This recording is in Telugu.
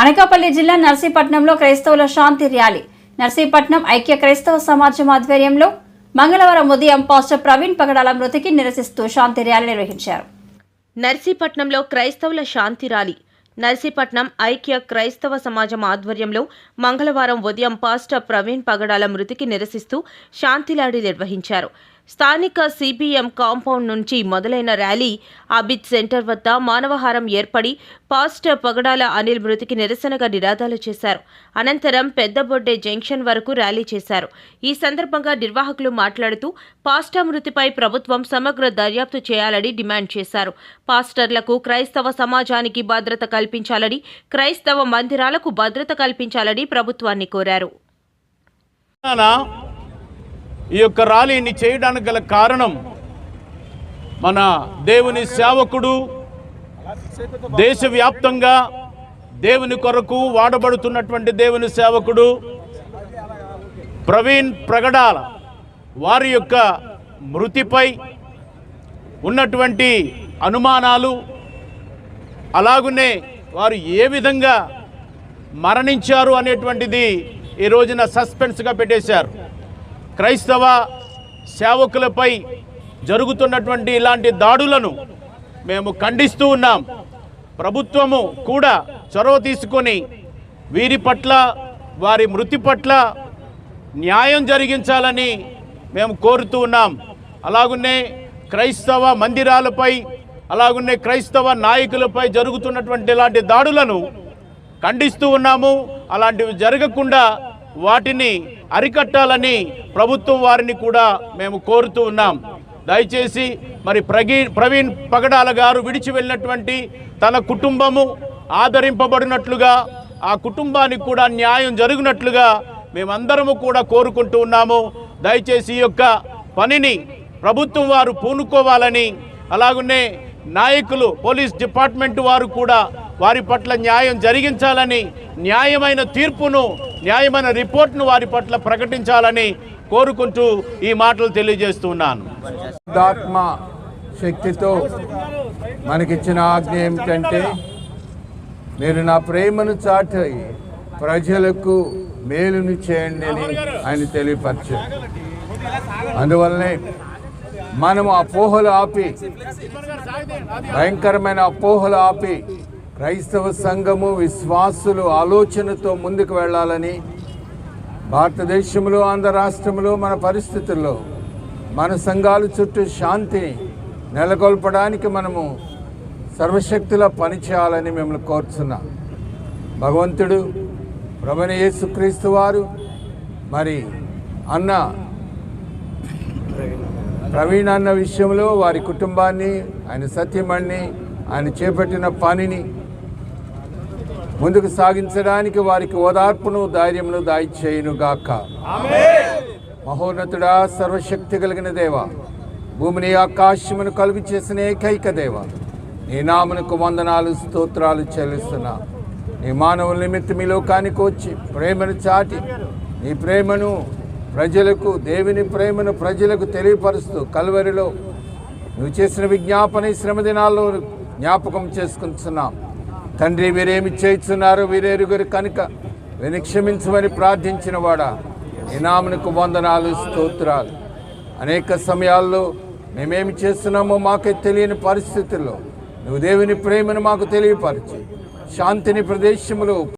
అనకాపల్లి జిల్లా నర్సీపట్నంలో క్రైస్తవుల శాంతి ర్యాలీ. నర్సీపట్నం ఐక్య క్రైస్తవ సమాజం ఆధ్వర్యంలో మంగళవారం ఉదయం పాస్టర్ ప్రవీణ్ పగడాల మృతికి నిరసిస్తూ శాంతి ర్యాలీ నిర్వహించారు. నర్సీపట్నంలో క్రైస్తవుల శాంతి ర్యాలీ. నర్సీపట్నం ఐక్య క్రైస్తవ సమాజం ఆధ్వర్యంలో మంగళవారం ఉదయం పాస్టర్ ప్రవీణ్ పగడాల మృతికి నిరసిస్తూ శాంతి ర్యాలీ నిర్వహించారు. స్థానిక సిపిఎం కాంపౌండ్ నుంచి మొదలైన ర్యాలీ అబిద్ సెంటర్ వద్ద మానవహారం ఏర్పడి పాస్టర్ పగడాల అనిల్ మృతికి నిరసనగా నినాదాలు చేశారు. అనంతరం పెద్దబొడ్డే జంక్షన్ వరకు ర్యాలీ చేశారు. ఈ సందర్భంగా నిర్వాహకులు మాట్లాడుతూ పాస్టర్ మృతిపై ప్రభుత్వం సమగ్ర దర్యాప్తు చేయాలని డిమాండ్ చేశారు. పాస్టర్లకు క్రైస్తవ సమాజానికి భద్రత కల్పించాలని క్రైస్తవ మందిరాలకు భద్రత కల్పించాలని ప్రభుత్వాన్ని కోరారు. ఈ యొక్క ర్యాలీని చేయడానికి గల కారణం మన దేవుని సేవకుడు దేశవ్యాప్తంగా దేవుని కొరకు వాడబడుతున్నటువంటి దేవుని సేవకుడు ప్రవీణ్ ప్రగడాల వారి యొక్క మృతిపై ఉన్నటువంటి అనుమానాలు అలాగునే వారు ఏ విధంగా మరణించారు అనేటువంటిది ఈ రోజున సస్పెన్స్గా పెట్టేశారు. క్రైస్తవ సేవకులపై జరుగుతున్నటువంటి ఇలాంటి దాడులను మేము ఖండిస్తూ ఉన్నాం. ప్రభుత్వము కూడా చొరవ తీసుకొని వీరి పట్ల వారి మృతి పట్ల న్యాయం జరిగించాలని మేము కోరుతూ ఉన్నాం. అలాగునే క్రైస్తవ మందిరాలపై అలాగునే క్రైస్తవ నాయకులపై జరుగుతున్నటువంటి ఇలాంటి దాడులను ఖండిస్తూ ఉన్నాము. అలాంటివి జరగకుండా వాటిని అరికట్టాలని ప్రభుత్వం వారిని కూడా మేము కోరుతూ ఉన్నాం. దయచేసి మరి ప్రగీ ప్రవీణ్ పగడాల గారు విడిచి వెళ్ళినటువంటి తన కుటుంబము ఆదరింపబడినట్లుగా ఆ కుటుంబానికి కూడా న్యాయం జరిగినట్లుగా మేమందరము కూడా కోరుకుంటూ ఉన్నాము. దయచేసి ఈ యొక్క పనిని ప్రభుత్వం వారు పూనుకోవాలని అలాగనే నాయకులు పోలీస్ డిపార్ట్మెంట్ వారు కూడా వారి పట్ల న్యాయం జరిగించాలని న్యాయమైన తీర్పును న్యాయమైన రిపోర్ట్ను వారి పట్ల ప్రకటించాలని కోరుకుంటూ ఈ మాటలు తెలియజేస్తున్నాను. ఆత్మ శక్తితో మనకిచ్చిన ఆజ్ఞ ఏమిటంటే మీరు నా ప్రేమను చాటి ప్రజలకు మేలును చేయండి అని ఆయన తెలియపరిచారు. అందువల్లనే మనము అపోహలు ఆపి భయంకరమైన అపోహలు ఆపి క్రైస్తవ సంఘము విశ్వాసులు ఆలోచనతో ముందుకు వెళ్ళాలని భారతదేశంలో ఆంధ్ర రాష్ట్రంలో మన పరిస్థితుల్లో మన సంఘాల చుట్టూ శాంతిని నెలకొల్పడానికి మనము సర్వశక్తుల పనిచేయాలని మిమ్మల్ని కోరుచున్నాం. భగవంతుడు ప్రభుని యేసుక్రీస్తు వారు మరి అన్న ప్రవీణ్ అన్న విషయంలో వారి కుటుంబాన్ని ఆయన సత్యమణ్ణి ఆయన చేపట్టిన పనిని ముందుకు సాగించడానికి వారికి ఓదార్పును ధైర్యమును దాయిచేయును గాక మహోన్నతుడా సర్వశక్తి కలిగిన దేవ భూమిని ఆకాశమును కలుగు చేసిన ఏకైక దేవ నీ నామునకు వందనాలు స్తోత్రాలు చెల్లిస్తున్నా. నీ మానవుల నిమిత్తం ఈ లోకానికి వచ్చి ప్రేమను చాటి నీ ప్రేమను ప్రజలకు దేవుని ప్రేమను ప్రజలకు తెలియపరుస్తూ కల్వరిలో నువ్వు చేసిన విజ్ఞాపన శ్రమ దినాల్లో జ్ఞాపకం చేసుకుంటున్నాం. తండ్రి వీరేమి చేయిస్తున్నారు? వీరేరుగురు కనుక వినిక్షమించమని ప్రార్థించిన వాడా ఇనామునికి వందనాలు స్తోత్రాలు. అనేక సమయాల్లో మేమేమి చేస్తున్నామో మాకే తెలియని పరిస్థితుల్లో నువ్వు దేవుని ప్రేమను మాకు తెలియపరిచి శాంతిని ప్రదేశములో